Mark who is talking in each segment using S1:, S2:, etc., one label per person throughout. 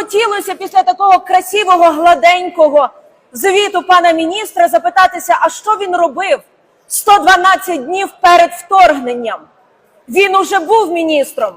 S1: хотілося після такого красивого, гладенького звіту пана міністра запитатися, а що він робив 112 днів перед вторгненням? Він уже був міністром.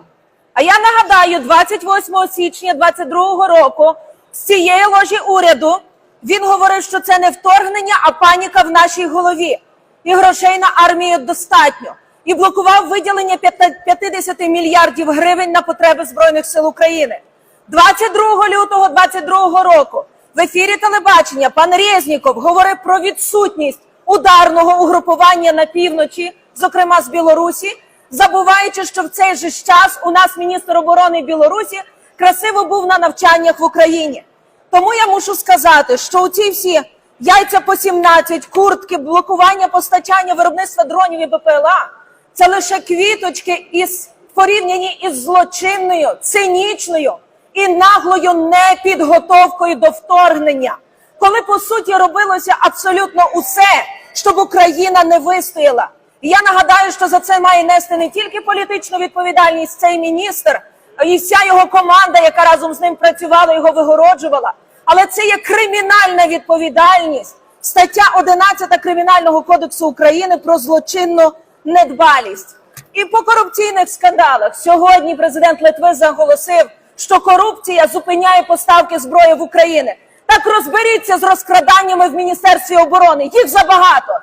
S1: А я нагадаю, 28 січня 22 року з цієї ложі уряду він говорив, що це не вторгнення, а паніка в нашій голові. І грошей на армію достатньо. І блокував виділення 50 мільярдів гривень на потреби Збройних сил України. 22 лютого 22 року в ефірі телебачення пан Резніков говорив про відсутність ударного угрупування на півночі, зокрема з Білорусі, забуваючи, що в цей же час у нас міністр оборони Білорусі красиво був на навчаннях в Україні. Тому я мушу сказати, що у ці всі яйця по 17, куртки, блокування постачання виробництва дронів і БПЛА це лише квіточки із порівнянні із злочинною, цинічною і наглою непідготовкою до вторгнення, коли по суті робилося абсолютно усе, щоб Україна не вистояла. І я нагадаю, що за це має нести не тільки політичну відповідальність цей міністр, і вся його команда, яка разом з ним працювала, його вигороджувала. Але це є кримінальна відповідальність, стаття 11 Кримінального кодексу України про злочинну недбалість. І по корупційних скандалах сьогодні президент Литви заголосив, що корупція зупиняє поставки зброї в Україну. Так розберіться з розкраданнями в Міністерстві оборони. Їх забагато.